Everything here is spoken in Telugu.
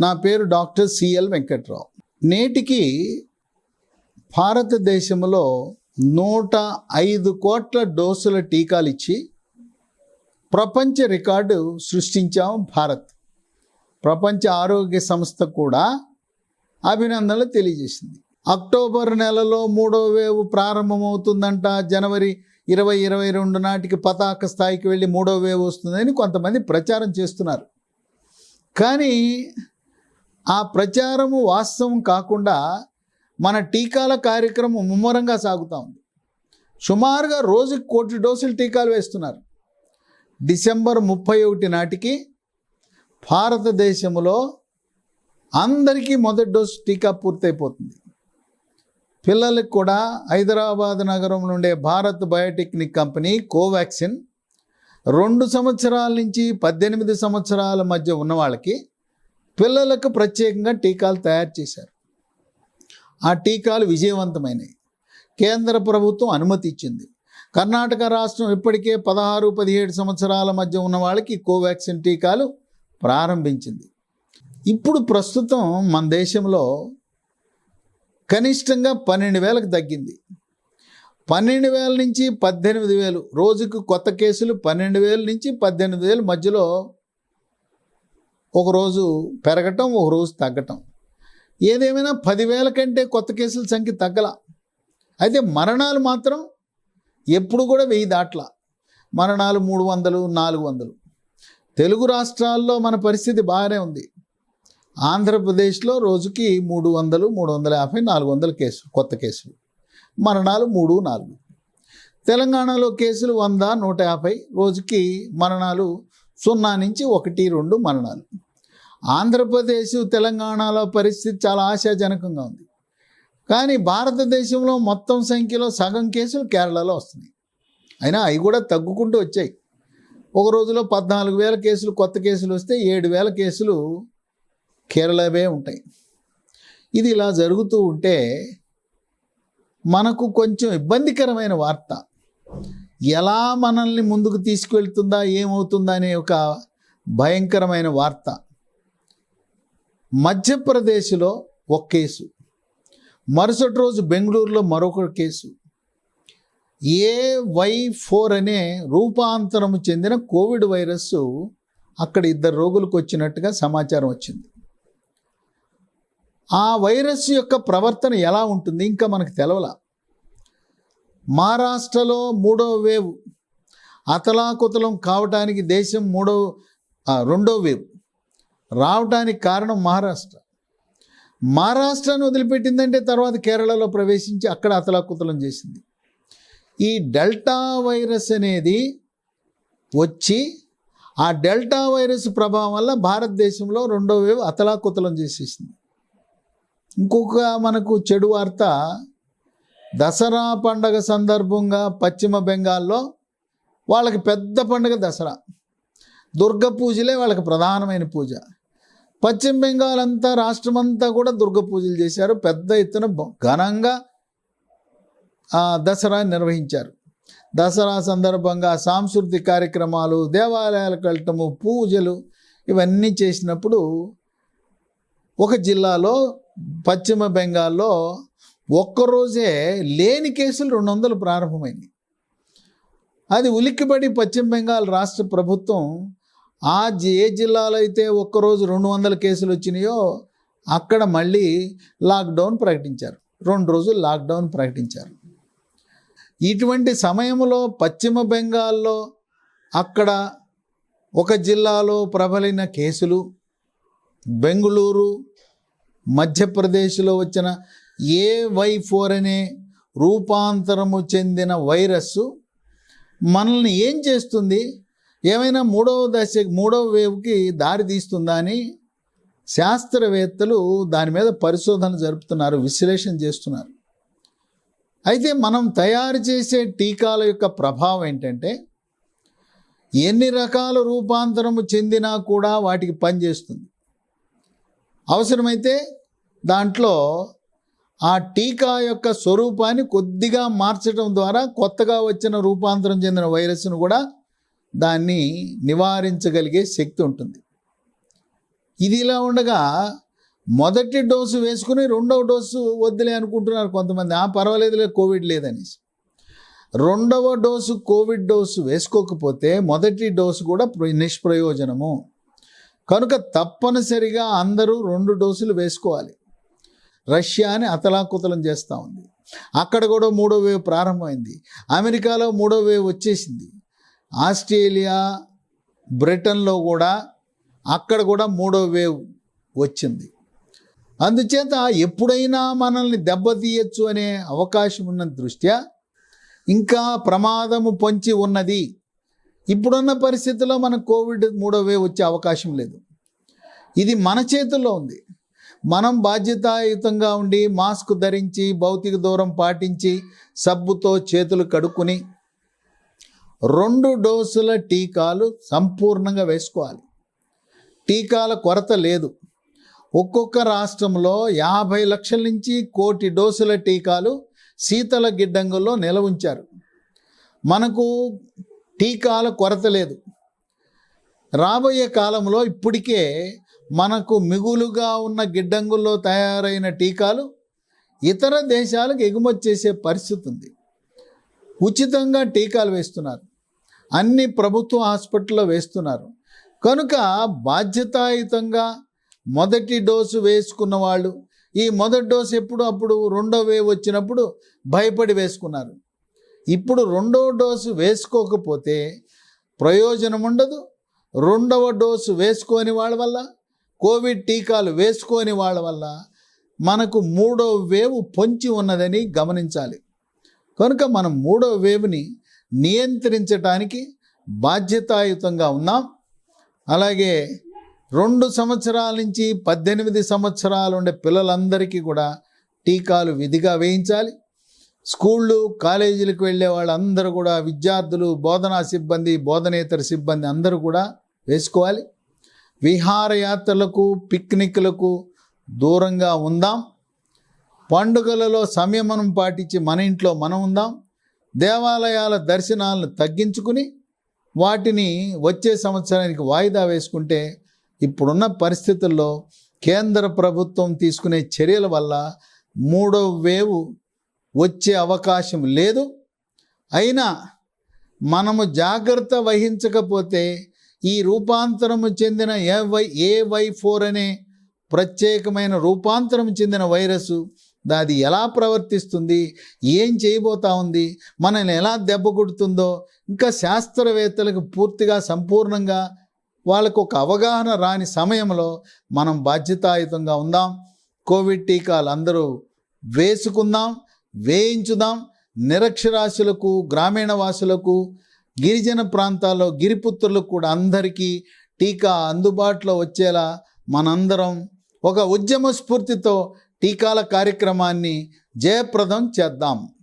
నా పేరు డాక్టర్ సిఎల్ వెంకట్రావు. నేటికి భారతదేశంలో నూట ఐదు కోట్ల డోసుల టీకాలు ఇచ్చి ప్రపంచ రికార్డు సృష్టించాం భారత్. ప్రపంచ ఆరోగ్య సంస్థ కూడా అభినందనలు తెలియజేసింది. అక్టోబర్ నెలలో మూడవ వేవ్ ప్రారంభమవుతుందంట. జనవరి ఇరవై ఇరవై రెండు నాటికి పతాక స్థాయికి వెళ్ళి మూడవ వేవ్ వస్తుందని కొంతమంది ప్రచారం చేస్తున్నారు. కానీ ఆ ప్రచారము వాస్తవం కాకుండా మన టీకాల కార్యక్రమం ముమ్మరంగా సాగుతూ ఉంది. సుమారుగా రోజుకి కోటి డోసులు టీకాలు వేస్తున్నారు. డిసెంబర్ ముప్పై ఒకటి నాటికి భారతదేశంలో అందరికీ మొదటి డోసు టీకా పూర్తయిపోతుంది. పిల్లలకు కూడా హైదరాబాద్ నగరం నుండే భారత్ బయోటెక్నిక్ కంపెనీ కోవాక్సిన్ రెండు సంవత్సరాల నుంచి పద్దెనిమిది సంవత్సరాల మధ్య ఉన్న వాళ్ళకి పిల్లలకు ప్రత్యేకంగా టీకాలు తయారు చేశారు. ఆ టీకాలు విజయవంతమైనవి కేంద్ర ప్రభుత్వం అనుమతి ఇచ్చింది. కర్ణాటక రాష్ట్రం ఇప్పటికే పదహారు పదిహేడు సంవత్సరాల మధ్య ఉన్న వాళ్ళకి కోవాక్సిన్ టీకాలు ప్రారంభించింది. ఇప్పుడు ప్రస్తుతం మన దేశంలో కనిష్టంగా పన్నెండు వేలకు తగ్గింది. పన్నెండు వేల నుంచి పద్దెనిమిది వేలు రోజుకు కొత్త కేసులు పన్నెండు వేల నుంచి పద్దెనిమిది వేలు మధ్యలో ఒకరోజు పెరగటం ఒక రోజు తగ్గటం. ఏదేమైనా పదివేల కంటే కొత్త కేసుల సంఖ్య తగ్గల. అయితే మరణాలు మాత్రం ఎప్పుడు కూడా వెయ్యి దాట్ల. మరణాలు మూడు వందలు నాలుగు వందలు. తెలుగు రాష్ట్రాల్లో మన పరిస్థితి బాగానే ఉంది. ఆంధ్రప్రదేశ్లో రోజుకి మూడు వందలు మూడు వందల యాభై నాలుగు వందల కేసులు కొత్త కేసులు. మరణాలు మూడు నాలుగు. తెలంగాణలో కేసులు వంద నూట యాభై. రోజుకి మరణాలు సున్నా నుంచి ఒకటి రెండు మరణాలు. ఆంధ్రప్రదేశ్ తెలంగాణలో పరిస్థితి చాలా ఆశాజనకంగా ఉంది. కానీ భారతదేశంలో మొత్తం సంఖ్యలో సగం కేసులు కేరళలో వస్తున్నాయి. అయినా అవి కూడా తగ్గుకుంటూ వచ్చాయి. ఒక రోజులో పద్నాలుగు వేల కేసులు కొత్త కేసులు వస్తే ఏడు వేల కేసులు కేరళవే ఉంటాయి. ఇది ఇలా జరుగుతూ ఉంటే మనకు కొంచెం ఇబ్బందికరమైన వార్త. ఎలా మనల్ని ముందుకు తీసుకువెళ్తుందా ఏమవుతుందా అనే ఒక భయంకరమైన వార్త. మధ్యప్రదేశ్లో ఒక కేసు. మరుసటి రోజు బెంగళూరులో మరొక కేసు. ఏ వై ఫోర్ అనే రూపాంతరం చెందిన కోవిడ్ వైరస్ అక్కడ ఇద్దరు రోగులకు వచ్చినట్టుగా సమాచారం వచ్చింది. ఆ వైరస్ యొక్క ప్రవర్తన ఎలా ఉంటుంది? ఇంకా మనకు తెలవలా. మహారాష్ట్రలో మూడో వేవ్ అతలాకుతలం కావటానికి దేశం మూడో రెండో వేవ్ రావటానికి కారణం మహారాష్ట్ర. మహారాష్ట్రను వదిలిపెట్టిందంటే తర్వాత కేరళలో ప్రవేశించి అక్కడ అతలాకుతలం చేసింది. ఈ డెల్టా వైరస్ అనేది వచ్చి ఆ డెల్టా వైరస్ ప్రభావం వల్ల భారతదేశంలో రెండో వేవ్ అతలాకుతలం చేసేసింది. ఇంకొక మనకు చెడు వార్త దసరా పండగ సందర్భంగా పశ్చిమ బెంగాల్లో వాళ్ళకి పెద్ద పండుగ దసరా. దుర్గ పూజలే వాళ్ళకి ప్రధానమైన పూజ. పశ్చిమ బెంగాల్ అంతా రాష్ట్రమంతా కూడా దుర్గ పూజలు చేశారు. పెద్ద ఎత్తున బ- ఘనంగా దసరా నిర్వహించారు. దసరా సందర్భంగా సాంస్కృతిక కార్యక్రమాలు దేవాలయాలకు వెళ్ళటము పూజలు ఇవన్నీ చేసినప్పుడు ఒక జిల్లాలో పశ్చిమ బెంగాల్లో ఒక్కరోజే లేని కేసులు రెండు వందలు ప్రారంభమైంది అది ఉలిక్కిపడి పశ్చిమ బెంగాల్ రాష్ట్ర ప్రభుత్వం ఆ ఏ జిల్లాలో అయితే ఒక్కరోజు రెండు వందల కేసులు వచ్చినాయో అక్కడ మళ్ళీ లాక్డౌన్ ప్రకటించారు. రెండు రోజులు లాక్డౌన్ ప్రకటించారు. ఇటువంటి సమయంలో పశ్చిమ బెంగాల్లో అక్కడ ఒక జిల్లాలో ప్రబలిన కేసులు బెంగుళూరు మధ్యప్రదేశ్లో వచ్చిన ఏ వై ఫోర్ అనే రూపాంతరము చెందిన వైరస్సు మనల్ని ఏం చేస్తుంది? ఏమైనా మూడవ దశ మూడవ వేవ్కి దారి తీస్తుందా అని శాస్త్రవేత్తలు దాని మీద పరిశోధన జరుపుతున్నారు విశ్లేషణ చేస్తున్నారు. అయితే మనం తయారు చేసే టీకాల యొక్క ప్రభావం ఏంటంటే ఎన్ని రకాల రూపాంతరము చెందినా కూడా వాటికి పనిచేస్తుంది. అవసరమైతే దాంట్లో ఆ టీకా యొక్క స్వరూపాన్ని కొద్దిగా మార్చడం ద్వారా కొత్తగా వచ్చిన రూపాంతరం చెందిన వైరస్ను కూడా దాన్ని నివారించగలిగే శక్తి ఉంటుంది. ఇది ఇలా ఉండగా మొదటి డోసు వేసుకుని రెండవ డోసు వద్దులే అనుకుంటున్నారు కొంతమంది. ఆ పర్వాలేదులే కోవిడ్ లేదనేసి. రెండవ డోసు కోవిడ్ డోసు వేసుకోకపోతే మొదటి డోసు కూడా నిష్ప్రయోజనము. కనుక తప్పనిసరిగా అందరూ రెండు డోసులు వేసుకోవాలి. రష్యాని అతలాకుతలం చేస్తూ ఉంది. అక్కడ కూడా మూడో వేవ్ ప్రారంభమైంది. అమెరికాలో మూడో వేవ్ వచ్చేసింది. ఆస్ట్రేలియా బ్రిటన్లో కూడా అక్కడ కూడా మూడో వేవ్ వచ్చింది. అందుచేత ఎప్పుడైనా మనల్ని దెబ్బతీయచ్చు అనే అవకాశం ఉన్న దృష్ట్యా ఇంకా ప్రమాదము పొంచి ఉన్నది. ఇప్పుడున్న పరిస్థితుల్లో మన కోవిడ్ మూడో వేవ్ వచ్చే అవకాశం లేదు. ఇది మన చేతుల్లో ఉంది. మనం బాధ్యతాయుతంగా ఉండి మాస్క్ ధరించి భౌతిక దూరం పాటించి సబ్బుతో చేతులు కడుక్కుని రెండు డోసుల టీకాలు సంపూర్ణంగా వేసుకోవాలి. టీకాల కొరత లేదు. ఒక్కొక్క రాష్ట్రంలో యాభై లక్షల నుంచి కోటి డోసుల టీకాలు శీతల గిడ్డంగుల్లో నిల ఉంచారు. మనకు టీకాల కొరత లేదు. రాబోయే కాలంలో ఇప్పటికే మనకు మిగులుగా ఉన్న గిడ్డంగుల్లో తయారైన టీకాలు ఇతర దేశాలకు ఎగుమతి చేసే పరిస్థితి ఉంది. ఉచితంగా టీకాలు వేస్తున్నారు. అన్ని ప్రభుత్వ హాస్పిటల్లో వేస్తున్నారు. కనుక బాధ్యతాయుతంగా మొదటి డోసు వేసుకున్న వాళ్ళు ఈ మొదటి డోసు ఎప్పుడు అప్పుడు రెండో వేవ్ వచ్చినప్పుడు భయపడి వేసుకున్నారు. ఇప్పుడు రెండో డోసు వేసుకోకపోతే ప్రయోజనం ఉండదు. రెండవ డోసు వేసుకోని వాళ్ళ వల్ల కోవిడ్ టీకాలు వేసుకోని వాళ్ళ వల్ల మనకు మూడో వేవ్ పొంచి ఉన్నదని గమనించాలి. కనుక మనం మూడో వేవ్ని నియంత్రించడానికి బాధ్యతాయుతంగా ఉన్నాం. అలాగే రెండు సంవత్సరాల నుంచి పద్దెనిమిది సంవత్సరాలు ఉండే పిల్లలందరికీ కూడా టీకాలు విధిగా వేయించాలి. స్కూళ్ళు కాలేజీలకు వెళ్ళే వాళ్ళందరూ కూడా విద్యార్థులు బోధనా సిబ్బంది బోధనేతర సిబ్బంది అందరూ కూడా వేసుకోవాలి. విహారయాత్రలకు పిక్నిక్లకు దూరంగా ఉందాం. పండుగలలో సంయమనం పాటించి మన ఇంట్లో మనం ఉందాం. దేవాలయాల దర్శనాలను తగ్గించుకుని వాటిని వచ్చే సంవత్సరానికి వాయిదా వేసుకుంటే ఇప్పుడున్న పరిస్థితుల్లో కేంద్ర ప్రభుత్వం తీసుకునే చర్యల వల్ల మూడో వేవు వచ్చే అవకాశం లేదు. అయినా మనము జాగ్రత్త వహించకపోతే ఈ రూపాంతరము చెందిన A Y A Y four అనే ప్రత్యేకమైన రూపాంతరం చెందిన వైరస్ అది ఎలా ప్రవర్తిస్తుంది? ఏం చేయబోతా ఉంది? మనల్ని ఎలా దెబ్బ కొడుతుందో ఇంకా శాస్త్రవేత్తలకు పూర్తిగా సంపూర్ణంగా వాళ్ళకు ఒక అవగాహన రాని సమయంలో మనం బాధ్యతాయుతంగా ఉందాం. కోవిడ్ టీకాలు అందరూ వేసుకుందాం వేయించుదాం. నిరక్షరాస్యులకు గ్రామీణ వాసులకు గిరిజన ప్రాంతాల్లో గిరిపుత్రులకు కూడా అందరికీ టీకా అందుబాటులో వచ్చేలా మనందరం ఒక ఉద్యమ స్ఫూర్తితో టీకాల కార్యక్రమాన్ని జయప్రదం చేద్దాం.